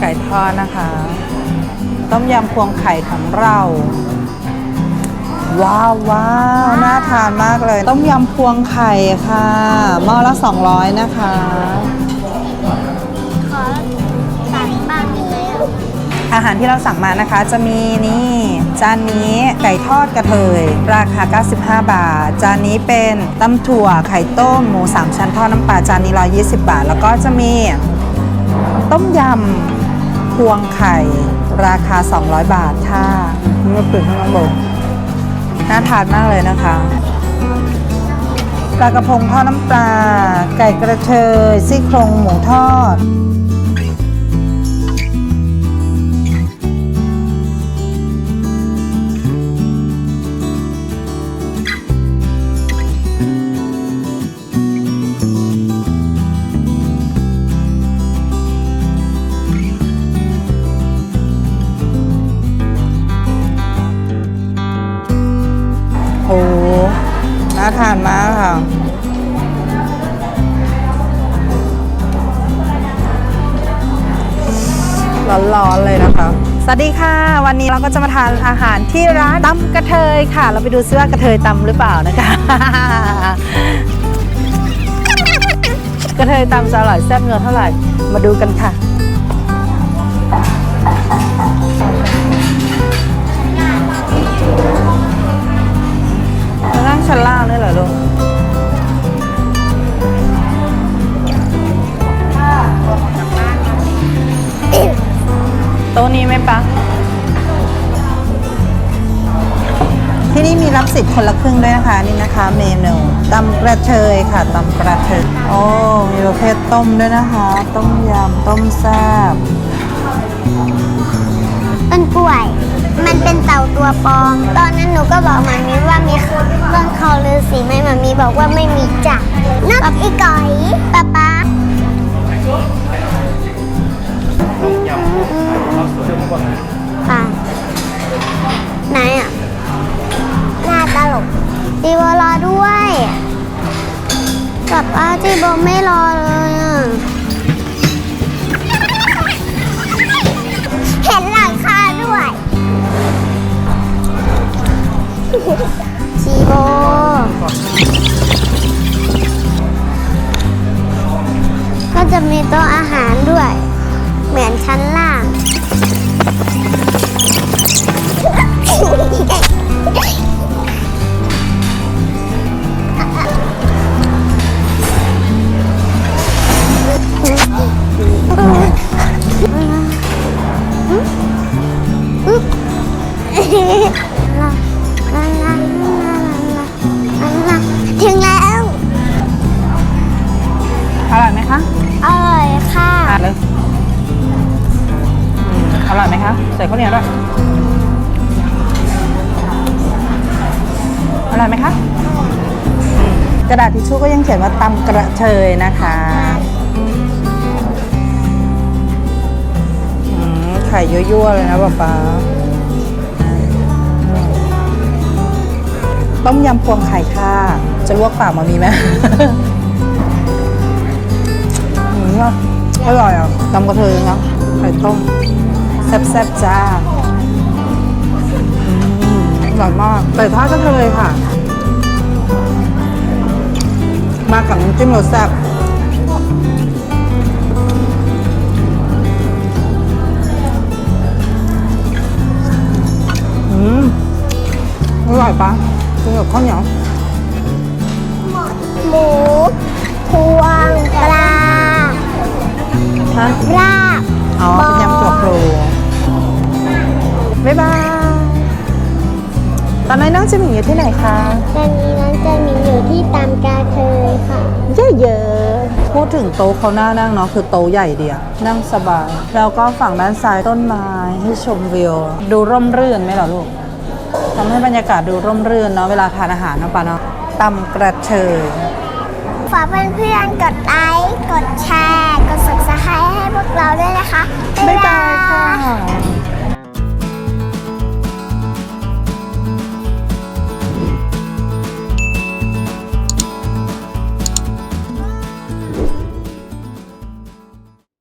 ไก่ทอดนะคะ ต้มยำพวงไข่ของเรา ว้าวว้าวน่าทานมากเลย ต้มยำพวงไข่ค่ะหม้อละ 200 นะคะ ขอสั่งบ้างได้ไหมอะอาหารที่เราสั่งมานะคะจะมีนี่จานนี้ไก่ทอดกระเทย ราคา 95 บาท จานนี้เป็นตำถั่วไข่ต้มหมู 3 ชั้นทอดน้ำปลาจานนี้ 120 บาท แล้วก็จะมีต้มยำ พวงไข่ ราคา 200 บาทค่ะนี่มาเปิดข้างน้องโบน่าทานมากเลยนะคะปลากระพงทอดน้ำปลา ไก่กระเทยซี่โครงหมูทอด น่าทานมากค่ะร้อนๆเลยนะคะ สวัสดีค่ะ วันนี้เราก็จะมาทานอาหารที่ร้านตำกระเทยค่ะ เราไปดูซิว่ากระเทยตำหรือเปล่านะคะ กระเทยตำจะอร่อยแซ่บเงินเท่าไหร่ มาดูกันค่ะ ต๊ะนี้ไหมปะที่นี่มีรับสิทธิ์คนละครึ่งด้วยนะคะนี่นะคะ เมนูตำกระเทยค่ะตำกระเทยโอ้มีประเภทต้มด้วยนะคะ ต้มยำต้มแซ่บต้นกล้วย มันเป็นเต่าตัวปลอมตอนนั้นหนูก็บอกมามีว่ามีต้นเขาฤาษีไหมมามีบอกว่าไม่มีจ้ะนับอีก่อยป๊ โบไม่รอเลยอะ เห็นหลังคาด้วยชีโบก็จะมีโต๊ะอาหารด้วย อร่อยไหมคะใส่ข้าวเหนียวด้วยอร่อยไหมคะ กระดาษทิชชู่ก็ยังเขียนว่าตำกระเทยนะคะไข่ยั่วๆเลยนะป๊าป๊าต้มยำพวงไข่ค่ะ จะลวกปากมามีไหมอืมอร่อยอะตำกระเทยนะไข่ต้ม แซ่บๆจ้าอืมอร่อยมากไก่ทอดกระเทยค่ะ มากับน้ำจิ้มรสแซ่บอืมอร่อยปะกินกับข้าวเหนียวหมูพวงปลาฮะลา บ๊ายบายตอนนี้น้องจะมีอยู่ที่ไหนคะตอนนี้น้องจะมีอยู่ที่ตามกาเทยค่ะเยอะๆพูดถึงโต๊ะเขาหน้านั่งเนาะคือโต๊ะใหญ่เดียวนั่งสบาย แล้วก็ฝั่งด้านซ้ายต้นไม้ให้ชมวิว ดูร่มรื่นไหมล่ะลูกทำให้บรรยากาศดูร่มรื่นเนาะเวลาทานอาหารนะปะเนาะตำกระเชยฝากเพื่อนๆกดไลค์กดแชร์ กด subscribe ให้พวกเราด้วยนะคะ บ๊ายบายค่ะ